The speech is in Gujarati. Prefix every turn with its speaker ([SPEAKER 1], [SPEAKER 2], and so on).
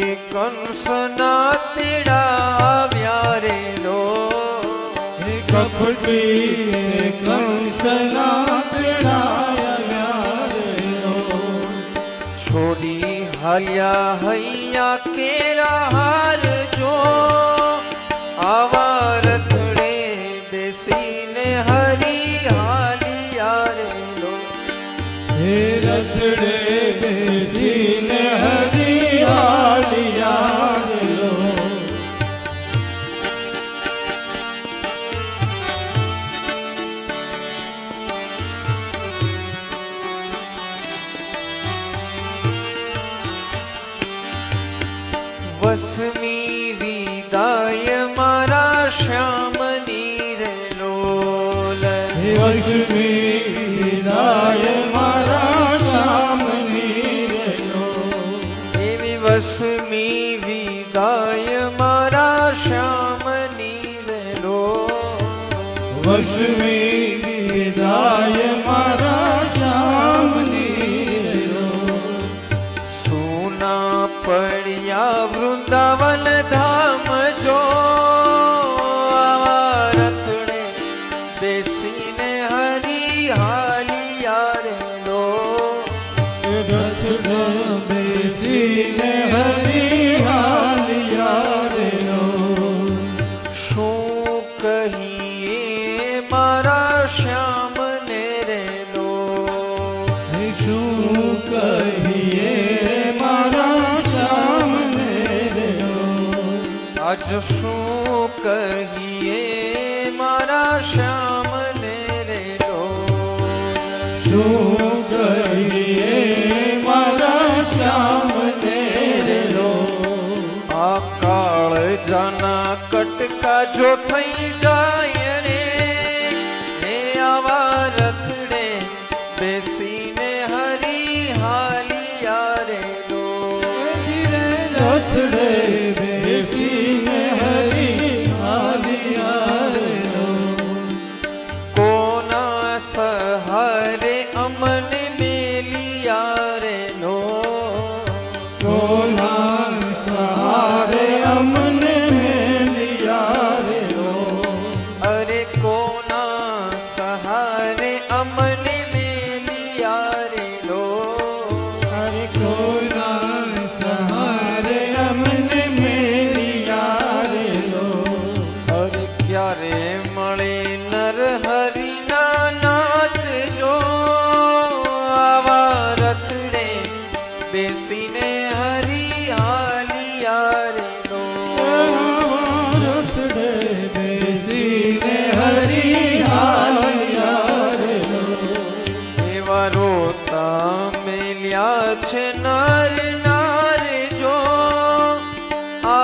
[SPEAKER 1] કંસના તીડાવ્યા રે
[SPEAKER 2] હે કપટી કંસના તીડાવ્યા રે.
[SPEAKER 1] છોડી હાલ્યા હૈયા કેરા હાર જો. આવા રથડે બેસીને હરી હાલિયા રે લો.
[SPEAKER 2] હે રથડે બેસીને
[SPEAKER 1] વસમી વિદાય મારા શ્યામની રે લોલ
[SPEAKER 2] વસમી વિદાય મારા શ્યામની રે ઓ.
[SPEAKER 1] એવી વસમી વિદાય મારા શ્યામની રે લો
[SPEAKER 2] વસમી
[SPEAKER 1] વૃંદાવન ધામ જો રથડે બેસીને હરી હાલિયા રે લો
[SPEAKER 2] રથડે બેસીને હરિયાલિયા રે ઓ.
[SPEAKER 1] શું કહીએ મારા શ્યામને
[SPEAKER 2] શું કહીએ મારા શ્યામને રે
[SPEAKER 1] લો
[SPEAKER 2] શું કહીએ મારા શ્યામને રે લો.
[SPEAKER 1] આ કાળ જાના કટકા જો થઈ જાય સહારે અમને મેલિયા રે લો
[SPEAKER 2] કોના સહારે અમને મેલિયા રે નો
[SPEAKER 1] અરે કોના સહારે અમને મેલિયા રે લો
[SPEAKER 2] અરે કોના સહારે અમને મેલિયા રે નો
[SPEAKER 1] અરે ક્યારે મળે નર હરિના બેસીને હરી હાલિયા રે લો
[SPEAKER 2] રથડે બેસીને હરિયાલિયા રે ઓ.
[SPEAKER 1] એવા રોતા મેલ્યા છે નર